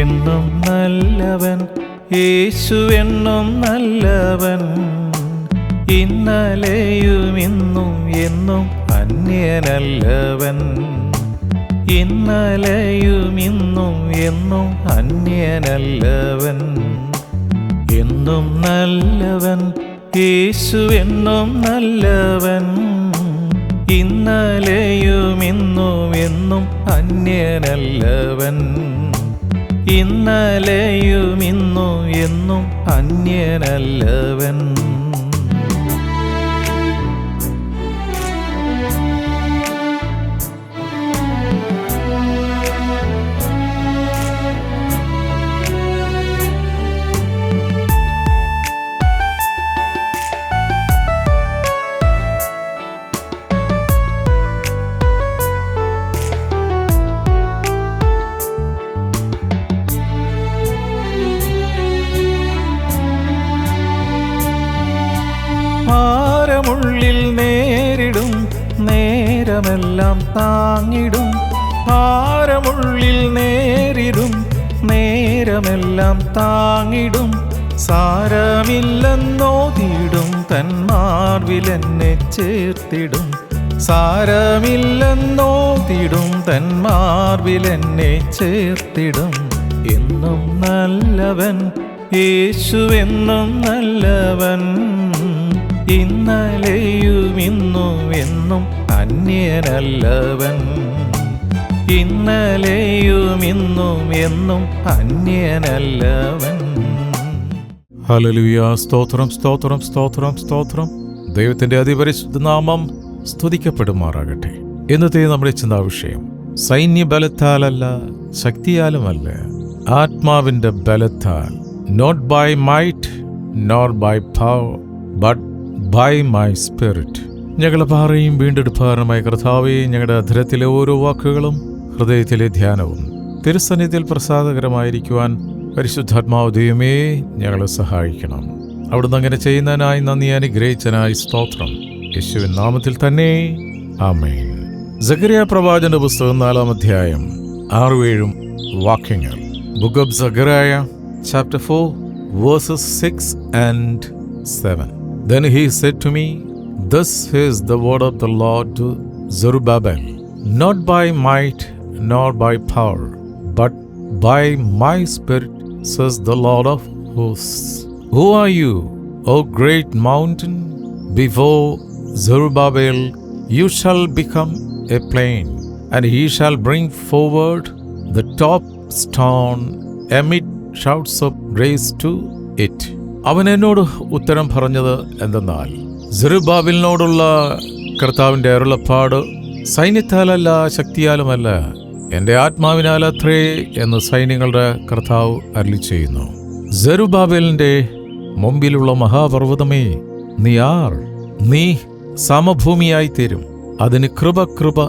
എന്നും നല്ലവൻ യേശു എന്നും നല്ലവൻ. ഇന്നലെയും ഇന്നും എന്നും അന്യനല്ലവൻ. ഇന്നലെയും ഇന്നും എന്നും അന്യനല്ലവൻ. എന്നും നല്ലവൻ യേശു എന്നും നല്ലവൻ. ഇന്നലെയും ഇന്നും എന്നും അന്യനല്ലവൻ. ഇന്നലെയും ഇന്നും എന്നും അന്യനല്ലവൻ. നേരമെല്ലാം താങ്ങിടും. സാരമില്ലെന്നോതിടും തന്മാർവിലെന്നെ ചേർത്തിടും. സാരമില്ലെന്നോതിടും തന്മാർവിലെന്നെ ചേർത്തിടും. എന്നും നല്ലവൻ യേശു എന്നും നല്ലവൻ. ഇന്നലെയും ഇന്നും എന്നും അന്യനല്ലവൻ. ഇന്നലെയും ഇന്നും എന്നും അന്യനല്ലവൻ. ഹലലുയ സ്തോത്രം സ്തോത്രം സ്തോത്രം സ്തോത്രം. ദൈവത്തിന്റെ അതിപരിശുദ്ധ നാമം സ്തുതിക്കപ്പെടുമാറാകട്ടെ. ഇന്നത്തെ നമ്മുടെ ചിന്താവിഷയം സൈന്യബലത്താലല്ല ശക്തിയാലുമല്ല. ആത്മാവിന്റെ ബലത്താൽ not by might nor by power but by my spirit ഞങ്ങളുടെ പാറയും വീണ്ടെടുപ്പാറുമായ കർത്താവെ ഞങ്ങളുടെ അധരത്തിലെ ഓരോ വാക്കുകളും ഹൃദയത്തിലെ ധ്യാനവും തിരുസന്നിധിയിൽ പ്രസാദകരമായിരിക്കുവാൻ പരിശുദ്ധാത്മാവ് ദൈവമേ ഞങ്ങളെ സഹായിക്കണം. അവിടുന്ന് അങ്ങനെ ചെയ്യുന്നതിനായി നന്ദി അനുഗ്രഹിച്ചനായി സ്തോത്രം. യേശുവിൻ നാമത്തിൽ തന്നെ. ആമേൻ. സഗരിയ പ്രവാചന്റെ പുസ്തകം നാലാം അധ്യായം ആറും ഏഴും വാക്യങ്ങൾ. Book of Zechariah chapter four verses six and seven Then he said to me This is the word of the Lord to Zerubbabel, not by might nor by power, but by my spirit, says the Lord of hosts. Who are you, O great mountain? Before Zerubbabel, you shall become a plain, and he shall bring forward the top stone amid shouts of grace to it. അവൻ എന്നോട് ഉത്തരം പറഞ്ഞത് എന്തെന്നാൽ ജെറുബാബിലിനോടുള്ള കർത്താവിന്റെ അരുളപ്പാട് സൈന്യത്താലല്ല ശക്തിയാലുമല്ല എന്റെ ആത്മാവിനാലത്രേ എന്ന് സൈന്യങ്ങളുടെ കർത്താവ് അരുളി ചെയ്യുന്നു. ജെറുബാബേലിന്റെ മുമ്പിലുള്ള മഹാപർവതമേ നീ ആർ? നീ സമഭൂമിയായി തീരും. അതിന് കൃപ കൃപ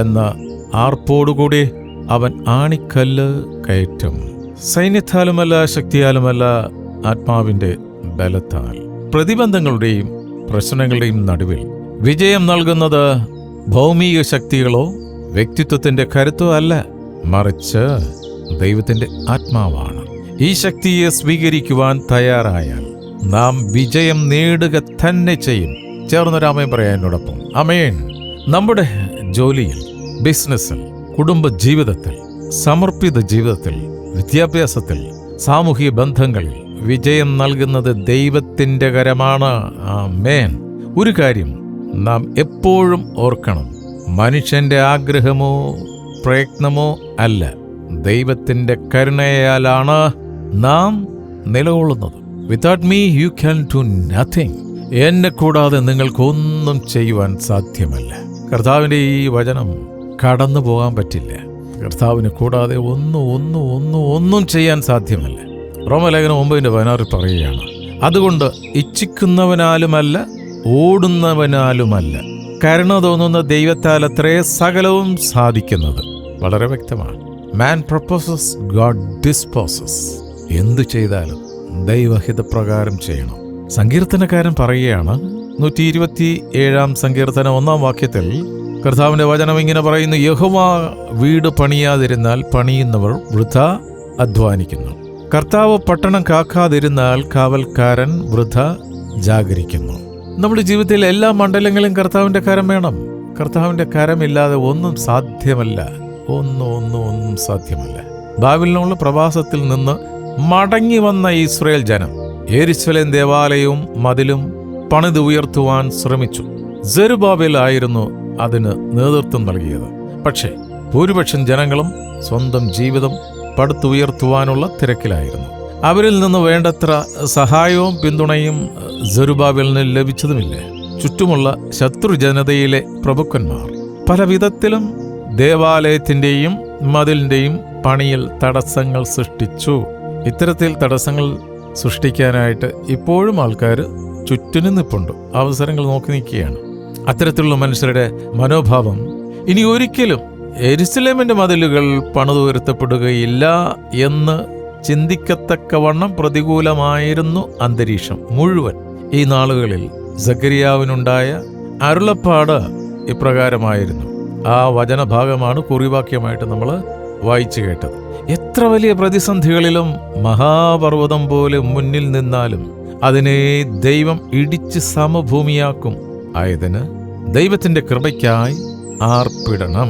എന്ന ആർപ്പോടുകൂടി അവൻ ആണിക്കല്ല് കയറ്റും. സൈന്യത്താലുമല്ല ശക്തിയാലുമല്ല ആത്മാവിന്റെ ബലത്താൽ. പ്രതിബന്ധങ്ങളുടെയും പ്രശ്നങ്ങളുടെയും നടുവിൽ വിജയം നൽകുന്നത് ഭൗമിക ശക്തികളോ വ്യക്തിത്വത്തിന്റെ കരുത്തോ അല്ല മറിച്ച് ദൈവത്തിന്റെ ആത്മാവാണ്. ഈ ശക്തിയെ സ്വീകരിക്കുവാൻ തയ്യാറായാൽ നാം വിജയം നേടുക തന്നെ ചെയ്യും. ചേർന്നൊരാമയം പറയാൻ എന്നോടൊപ്പം. അമയൻ നമ്മുടെ ജോലിയിൽ ബിസിനസ്സിൽ കുടുംബ ജീവിതത്തിൽ സമർപ്പിത ജീവിതത്തിൽ വിദ്യാഭ്യാസത്തിൽ സാമൂഹിക ബന്ധങ്ങളിൽ വിജയം നൽകുന്നത് ദൈവത്തിന്റെ കരമാണ്. ആ മേൻ ഒരു കാര്യം നാം എപ്പോഴും ഓർക്കണം. മനുഷ്യന്റെ ആഗ്രഹമോ പ്രയത്നമോ അല്ല. ദൈവത്തിന്റെ കരുണയാലാണ് നാം നിലകൊള്ളുന്നത്. Without me you can do nothing എന്നെ കൂടാതെ നിങ്ങൾക്കൊന്നും ചെയ്യുവാൻ സാധ്യമല്ല. കർത്താവിന്റെ ഈ വചനം കടന്നു പോകാൻ പറ്റില്ല. കർത്താവിനെ കൂടാതെ ഒന്നും ഒന്നും ഒന്നും ഒന്നും ചെയ്യാൻ സാധ്യമല്ല. റോമലേഖനം ഒമ്പതിന്റെ പതിനാറിൽ പറയുകയാണ് അതുകൊണ്ട് ഇച്ഛിക്കുന്നവനാലുമല്ല ഓടുന്നവനാലുമല്ല കരുണ തോന്നുന്ന ദൈവത്താൽ അത്രേ സകലവും സാധിക്കുന്നത്. വളരെ വ്യക്തമാണ്. മാൻ പ്രപ്പോസസ് ഗോഡ് ഡിസ്പോസസ് എന്തു ചെയ്താലും ദൈവഹിതപ്രകാരം ചെയ്യണം. സങ്കീർത്തനക്കാരൻ പറയുകയാണ് നൂറ്റി ഇരുപത്തി ഏഴാം സങ്കീർത്തനം ഒന്നാം വാക്യത്തിൽ കർത്താവിന്റെ വചനം ഇങ്ങനെ പറയുന്നു യഹുവ വീട് പണിയാതിരുന്നാൽ പണിയുന്നവർ വൃഥ അധ്വാനിക്കുന്നു. കർത്താവ് പട്ടണം കാക്കാതിരുന്നാൽ കാവൽക്കാരൻ വൃഥ ജാഗരിക്കുന്നു. നമ്മുടെ ജീവിതത്തിലെ എല്ലാ മണ്ഡലങ്ങളും കർത്താവിന്റെ കരം വേണം. കർത്താവിന്റെ കരമില്ലാതെ ഒന്നും സാധ്യമല്ല. ഒന്നും ഒന്നും ഒന്നും സാധ്യമല്ല. ബാബിലിനുള്ള പ്രവാസത്തിൽ നിന്ന് മടങ്ങി വന്ന ഇസ്രയേൽ ജനം എരിശ്വലൻ ദേവാലയവും മതിലും പണിത് ഉയർത്തുവാൻ ശ്രമിച്ചു. ആയിരുന്നു അതിന് നേതൃത്വം നൽകിയത്. പക്ഷേ ഭൂരിപക്ഷം ജനങ്ങളും സ്വന്തം ജീവിതം പടുത്തുയർത്തുവാനുള്ള തിരക്കിലായിരുന്നു. അവരിൽ നിന്ന് വേണ്ടത്ര സഹായവും പിന്തുണയും ജെറുബാബേലിന് ലഭിച്ചതുമില്ല. ചുറ്റുമുള്ള ശത്രു ജനതയിലെ പ്രഭുക്കന്മാർ. പല വിധത്തിലും ദേവാലയത്തിന്റെയും മതിലിന്റെയും പണിയിൽ തടസ്സങ്ങൾ സൃഷ്ടിച്ചു. ഇത്തരത്തിൽ തടസ്സങ്ങൾ സൃഷ്ടിക്കാനായിട്ട് ഇപ്പോഴും ആൾക്കാർ ചുറ്റിനും നിപ്പുണ്ട്. അവസരങ്ങൾ നോക്കി നിൽക്കുകയാണ്. അത്തരത്തിലുള്ള മനുഷ്യരുടെ മനോഭാവം ഇനി ഒരിക്കലും എരുസലേമിന്റെ മതിലുകൾ പണിതുയർത്തപ്പെടുകയില്ല എന്ന് ചിന്തിക്കത്തക്കവണ്ണം പ്രതികൂലമായിരുന്നു അന്തരീക്ഷം മുഴുവൻ. ഈ നാളുകളിൽ സക്കരിയാവിനുണ്ടായ അരുളപ്പാട് ഇപ്രകാരമായിരുന്നു. ആ വചനഭാഗമാണ് കുറിവാക്യമായിട്ട് നമ്മൾ വായിച്ചു കേട്ടത്. എത്ര വലിയ പ്രതിസന്ധികളിലും മഹാപർവതം പോലെ മുന്നിൽ നിന്നാലും അതിനെ ദൈവം ഇടിച്ച് സമഭൂമിയാക്കും. ആയതിന് ദൈവത്തിന്റെ കൃപയ്ക്കായി ആർപ്പിടണം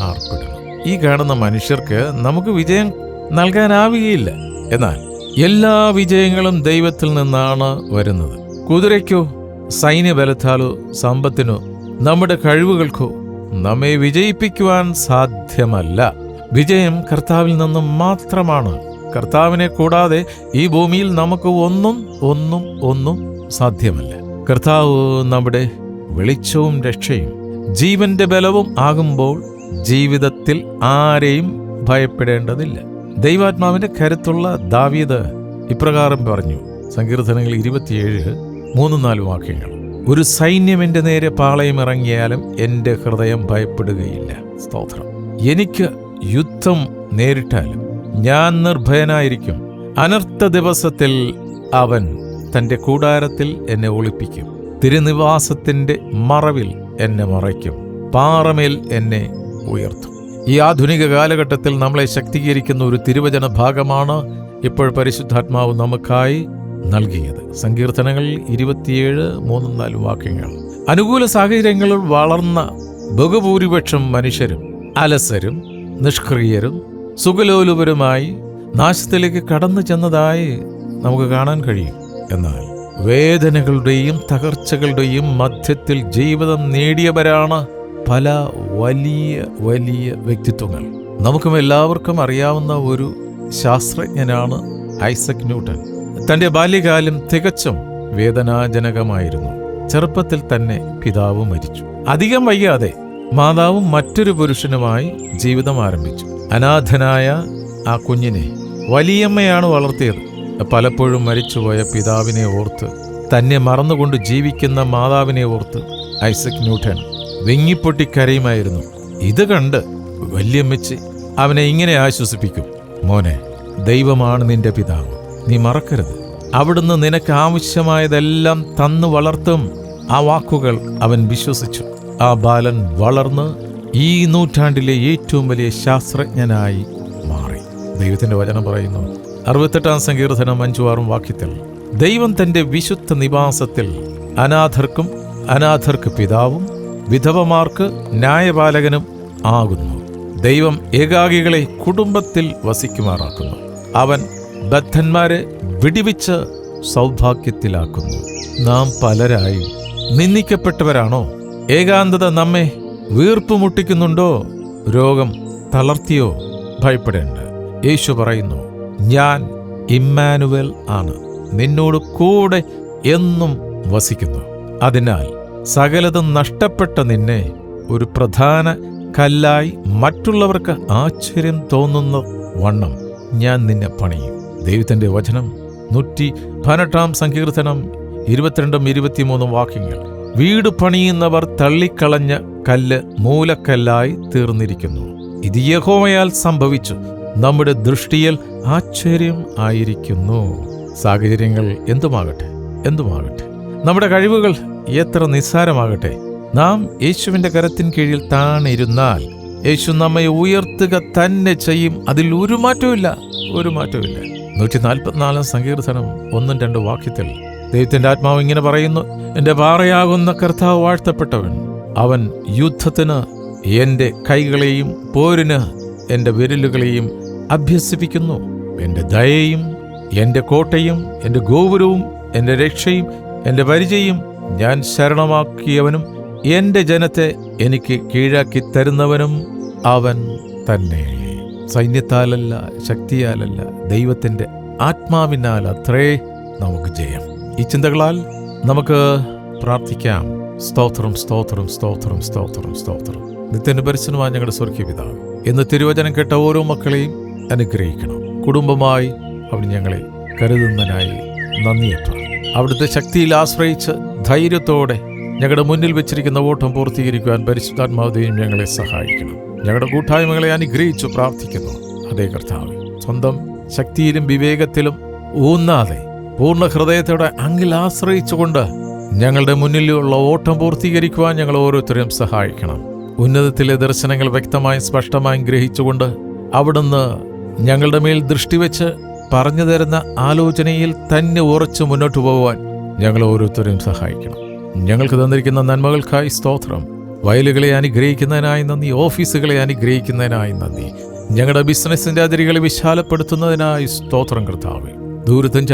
ആർപ്പിടണം. ഈ കാണുന്ന മനുഷ്യർക്ക് നമുക്ക് വിജയം നൽകാനാവുകയില്ല. എന്നാൽ എല്ലാ വിജയങ്ങളും ദൈവത്തിൽ നിന്നാണ് വരുന്നത്. കുതിരയ്ക്കോ സൈന്യബലത്താലോ സമ്പത്തിനോ നമ്മുടെ കഴിവുകൾക്കോ നമ്മെ വിജയിപ്പിക്കുവാൻ സാധ്യമല്ല. വിജയം കർത്താവിൽ നിന്നും മാത്രമാണ്. കർത്താവിനെ കൂടാതെ ഈ ഭൂമിയിൽ നമുക്ക് ഒന്നും ഒന്നും ഒന്നും സാധ്യമല്ല. കർത്താവ് നമ്മുടെ വെളിച്ചവും രക്ഷയും ജീവന്റെ ബലവും ആകുമ്പോൾ ജീവിതത്തിൽ ആരെയും ഭയപ്പെടേണ്ടതില്ല. ദൈവാത്മാവിന്റെ കരുത്തുള്ള ദാവീദ് ഇപ്രകാരം പറഞ്ഞു. സങ്കീർത്തനങ്ങൾ ഇരുപത്തിയേഴ് മൂന്നും നാല് വാക്യങ്ങൾ. ഒരു സൈന്യം എന്റെ നേരെ പാളയം ഇറങ്ങിയാലും എന്റെ ഹൃദയം ഭയപ്പെടുകയില്ല. സ്തോത്രം. എനിക്ക് യുദ്ധം നേരിട്ടാലും ഞാൻ നിർഭയനായിരിക്കും. അനർത്ഥ ദിവസത്തിൽ അവൻ തന്റെ കൂടാരത്തിൽ എന്നെ ഒളിപ്പിക്കും. തിരുനിവാസത്തിന്റെ മറവിൽ എന്നെ മറയ്ക്കും. പാറമേൽ എന്നെ ഉയർത്തും. ഈ ആധുനിക കാലഘട്ടത്തിൽ നമ്മളെ ശക്തീകരിക്കുന്ന ഒരു തിരുവചന ഭാഗമാണ് ഇപ്പോൾ പരിശുദ്ധാത്മാവ് നമുക്കായി നൽകിയത്. സങ്കീർത്തനങ്ങൾ ഇരുപത്തിയേഴ് മൂന്നും നാല് വാക്യങ്ങൾ. അനുകൂല സാഹചര്യങ്ങളിൽ വളർന്ന ബഹുഭൂരിപക്ഷം മനുഷ്യരും അലസരും നിഷ്ക്രിയരും സുഖലോലുപരുമായി നാശത്തിലേക്ക് കടന്നു ചെന്നതായി നമുക്ക് കാണാൻ കഴിയും. എന്നാൽ വേദനകളുടെയും തകർച്ചകളുടെയും മധ്യത്തിൽ ജീവിതം നേടിയവരാണ് പല വലിയ വലിയ വ്യക്തിത്വങ്ങൾ. നമുക്കും എല്ലാവർക്കും അറിയാവുന്ന ഒരു ശാസ്ത്രജ്ഞനാണ് ഐസക് ന്യൂട്ടൻ. തന്റെ ബാല്യകാലം തികച്ചും വേദനാജനകമായിരുന്നു. ചെറുപ്പത്തിൽ തന്നെ പിതാവ് മരിച്ചു. അധികം വൈകാതെ മാതാവും മറ്റൊരു പുരുഷനുമായി ജീവിതം ആരംഭിച്ചു. അനാഥനായ ആ കുഞ്ഞിനെ വലിയമ്മയാണ് വളർത്തിയത്. പലപ്പോഴും മരിച്ചുപോയ പിതാവിനെ ഓർത്ത് തന്നെ മറന്നുകൊണ്ട് ജീവിക്കുന്ന മാതാവിനെ ഓർത്ത് ഐസക് ന്യൂട്ടൻ വിങ്ങിപ്പൊട്ടി കരയുമായിരുന്നു. ഇത് കണ്ട് വല്യമ്മച്ച് അവനെ ഇങ്ങനെ ആശ്വസിപ്പിക്കും. മോനെ ദൈവമാണ് നിന്റെ പിതാവ്. നീ മറക്കരുത്. അവിടുന്ന് നിനക്ക് ആവശ്യമായതെല്ലാം തന്നു വളർത്തും. ആ വാക്കുകൾ അവൻ വിശ്വസിച്ചു. ആ ബാലൻ വളർന്ന് ഈ നൂറ്റാണ്ടിലെ ഏറ്റവും വലിയ ശാസ്ത്രജ്ഞനായി മാറി. ദൈവത്തിന്റെ വചനം പറയുന്നു അറുപത്തെട്ടാം സങ്കീർത്തനം അഞ്ചു ആറും വാക്യത്തിൽ ദൈവം തന്റെ വിശുദ്ധ നിവാസത്തിൽ അനാഥർക്കും അനാഥർക്ക് പിതാവും വിധവമാർക്ക് ന്യായപാലകനും ആകുന്നു. ദൈവം ഏകാഗികളെ കുടുംബത്തിൽ വസിക്കുമാറാക്കുന്നു. അവൻ ബദ്ധന്മാരെ വിടിവിച്ച് സൗഭാഗ്യത്തിലാക്കുന്നു. നാം പലരായി നിന്ദിക്കപ്പെട്ടവരാണോ? ഏകാന്തത നമ്മെ വീർപ്പ് മുട്ടിക്കുന്നുണ്ടോ രോഗം തളർത്തിയോ? ഭയപ്പെടേണ്ട. യേശു പറയുന്നു ഞാൻ ഇമ്മാനുവൽ ആണ്. നിന്നോട് കൂടെ എന്നും വസിക്കുന്നു. അതിനാൽ സകലതും നഷ്ടപ്പെട്ട നിന്നെ ഒരു പ്രധാന കല്ലായി മറ്റുള്ളവർക്ക് ആശ്ചര്യം തോന്നുന്ന വണ്ണം ഞാൻ നിന്നെ പണിയും. ദൈവത്തിന്റെ വചനം നൂറ്റി പതിനെട്ടാം സങ്കീർത്തനം ഇരുപത്തിരണ്ടും ഇരുപത്തിമൂന്നും വാക്യങ്ങൾ. വീട് പണിയുന്നവർ തള്ളിക്കളഞ്ഞ കല്ല് മൂലക്കല്ലായി തീർന്നിരിക്കുന്നു. ഇത് യഹോമയാൽ സംഭവിച്ചു. നമ്മുടെ ദൃഷ്ടിയിൽ ആശ്ചര്യം ആയിരിക്കുന്നു. സാഹചര്യങ്ങൾ എന്തുമാകട്ടെ? എന്തുമാകട്ടെ? നമ്മുടെ കഴിവുകൾ എത്ര നിസ്സാരമാകട്ടെ. നാം യേശുവിന്റെ കരത്തിൻ കീഴിൽ താണിരുന്നാൽ യേശു നമ്മെ ഉയർത്തുക തന്നെ ചെയ്യും. അതിൽ ഒരു മാറ്റവുമില്ല. ഒരു മാറ്റവുമില്ല. നൂറ്റി നാൽപ്പത്തിനാലാം സങ്കീർത്തനം ഒന്നും രണ്ട് വാക്യത്തിൽ ദൈവത്തിന്റെ ആത്മാവ് ഇങ്ങനെ പറയുന്നു എന്റെ പാറയാകുന്ന കർത്താവ് വാഴ്ത്തപ്പെട്ടവൻ അവൻ യുദ്ധത്തിന് എന്റെ കൈകളെയും പോരിന് എന്റെ വിരലുകളെയും അഭ്യസിപ്പിക്കുന്നു. എന്റെ ദയയും എന്റെ കോട്ടയും എന്റെ ഗോപുരവും എന്റെ രക്ഷയും എന്റെ പരിചയും ഞാൻ ശരണമാക്കിയവനും എന്റെ ജനത്തെ എനിക്ക് കീഴാക്കി തരുന്നവനും അവൻ തന്നെ. സൈന്യത്താലല്ല ശക്തിയാലല്ല ദൈവത്തിന്റെ ആത്മാവിനാൽ അത്രേ നമുക്ക് ജയം. ഈ ചിന്തകളാൽ നമുക്ക് പ്രാർത്ഥിക്കാം. സ്തോത്രം സ്തോത്രം സ്തോത്രം സ്തോത്രം സ്തോത്രം. നിത്യന് പരിസരമായ ഞങ്ങളുടെ സ്വർഗീയ പിതാവ് എന്ന് തിരുവചനം കേട്ട ഓരോ മക്കളെയും അനുഗ്രഹിക്കണം. കുടുംബമായി അവിടെ ഞങ്ങളെ കരുതുന്നതിനായി നന്ദിയപ്പ. അവിടുത്തെ ശക്തിയിൽ ആശ്രയിച്ച് ധൈര്യത്തോടെ ഞങ്ങളുടെ മുന്നിൽ വെച്ചിരിക്കുന്ന ഓട്ടം പൂർത്തീകരിക്കുവാൻ പരിശുദ്ധാത്മാവതയും ഞങ്ങളെ സഹായിക്കണം. ഞങ്ങളുടെ കൂട്ടായ്മകളെ അനുഗ്രഹിച്ചു പ്രാർത്ഥിക്കുന്നു. അതേ കർത്താവ് സ്വന്തം ശക്തിയിലും വിവേകത്തിലും ഊന്നാതെ പൂർണ ഹൃദയത്തോടെ അങ്ങിൽ ആശ്രയിച്ചുകൊണ്ട് ഞങ്ങളുടെ മുന്നിലുള്ള ഓട്ടം പൂർത്തീകരിക്കുവാൻ ഞങ്ങൾ ഓരോരുത്തരെയും സഹായിക്കണം. ഉന്നതത്തിലെ ദർശനങ്ങൾ വ്യക്തമായും സ്പഷ്ടമായും ഗ്രഹിച്ചുകൊണ്ട് അവിടുന്ന് ഞങ്ങളുടെ മേൽ ദൃഷ്ടിവെച്ച് പറഞ്ഞു തരുന്ന ആലോചനയിൽ തന്നെ ഉറച്ചു മുന്നോട്ട് പോകുവാൻ ഞങ്ങൾ ഓരോരുത്തരെയും സഹായിക്കണം. ഞങ്ങൾക്ക് തന്നിരിക്കുന്ന നന്മകൾക്കായി സ്തോത്രം. വയലുകളെ അനുഗ്രഹിക്കുന്നതിനായി നന്ദി ഓഫീസുകളെ അനുഗ്രഹിക്കുന്നതിനായി നന്ദി. ഞങ്ങളുടെ ബിസിനസിന്റെ അതിരുകളെ വിശാലപ്പെടുത്തുന്നതിനായി സ്തോത്രം കർത്താവെ. ദൂരത്തും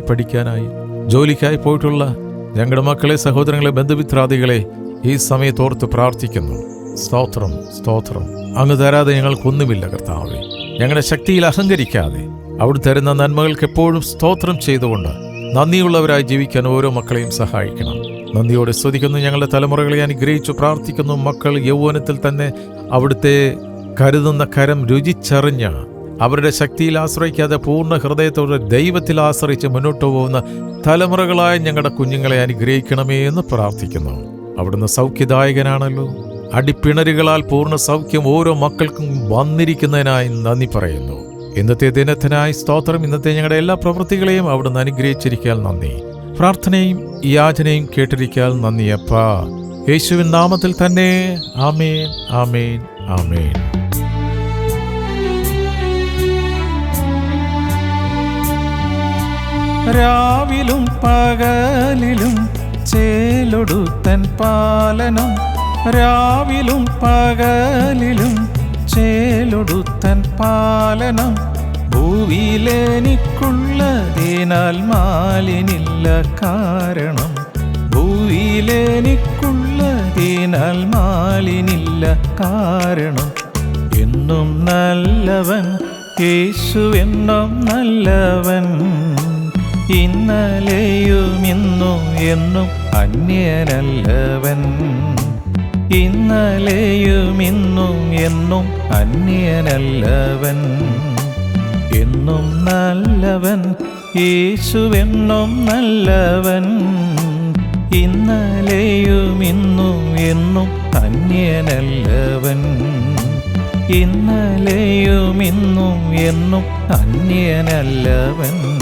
പഠിക്കാനായി ജോലിക്കായി പോയിട്ടുള്ള ഞങ്ങളുടെ മക്കളെ സഹോദരങ്ങളെ ബന്ധുമിത്രാദികളെ ഈ സമയത്തോർത്ത് പ്രാർത്ഥിക്കുന്നു. സ്തോത്രം സ്തോത്രം. അങ്ങ് തരാതെ ഞങ്ങൾക്കൊന്നുമില്ല കർത്താവെ. ഞങ്ങളുടെ ശക്തിയിൽ അഹങ്കരിക്കാതെ അവിടെ തരുന്ന നന്മകൾക്ക് എപ്പോഴും സ്തോത്രം ചെയ്തുകൊണ്ട് നന്ദിയുള്ളവരായി ജീവിക്കാൻ ഓരോ മക്കളെയും സഹായിക്കണം. നന്ദിയോടെ സ്തുതിക്കുന്നു ഞങ്ങളുടെ തലമുറകളെ അനുഗ്രഹിച്ചു പ്രാർത്ഥിക്കുന്നു. മക്കൾ യൗവനത്തിൽ തന്നെ അവിടുത്തെ കരുതുന്ന കരം രുചിച്ചറിഞ്ഞ് അവരുടെ ശക്തിയിൽ ആശ്രയിക്കാതെ പൂർണ ഹൃദയത്തോടെ ദൈവത്തിൽ ആശ്രയിച്ച് മുന്നോട്ട് പോകുന്ന തലമുറകളായ ഞങ്ങളുടെ കുഞ്ഞുങ്ങളെ അനുഗ്രഹിക്കണമേ എന്ന് പ്രാർത്ഥിക്കുന്നു. അവിടുന്ന് സൗഖ്യദായകനാണല്ലോ. അടിപ്പിണരുകളാൽ പൂർണ സൗഖ്യം ഓരോ മക്കൾക്കും വന്നിരിക്കുന്നതിനായി നന്ദി പറയുന്നു. ഇന്നത്തെ ദിനത്തിനായി സ്തോത്രം. ഇന്നത്തെ ഞങ്ങളുടെ എല്ലാ പ്രവൃത്തികളെയും അവിടുന്ന് അനുഗ്രഹിച്ചിരിക്കാൻ നന്ദി. പ്രാർത്ഥനയും യാചനയും കേട്ടിരിക്കാൻ നന്ദി അപ്പാ യേശുവിൻ നാമത്തിൽ തന്നെ. ആമേൻ ആമേൻ ആമേൻ. രാവിലും പകലിലും ചേലൊടുത്തൻ പാലനം. രാവിലും പകലിലും ചേലൊടുത്തൻ പാലനം ഭൂവിയിലെനിക്കുള്ളതിനാൽ മാലിനില്ല കാരണം. ഭൂവിയിലെനിക്കുള്ളതിനാൽ മാലിനില്ല കാരണം. എന്നും നല്ലവൻ യേശു എന്നും നല്ലവൻ. ഇന്നലെയും ഇന്നും എന്നും അന്യനല്ലവൻ. ഇന്നലെയും ഇന്നും എന്നും അന്യനല്ലവൻ. എന്നും നല്ലവൻ യേശുവെന്നും നല്ലവൻ. ഇന്നലെയും ഇന്നും എന്നും അന്യനല്ലവൻ. ഇന്നലെയും ഇന്നും എന്നും അന്യനല്ലവൻ.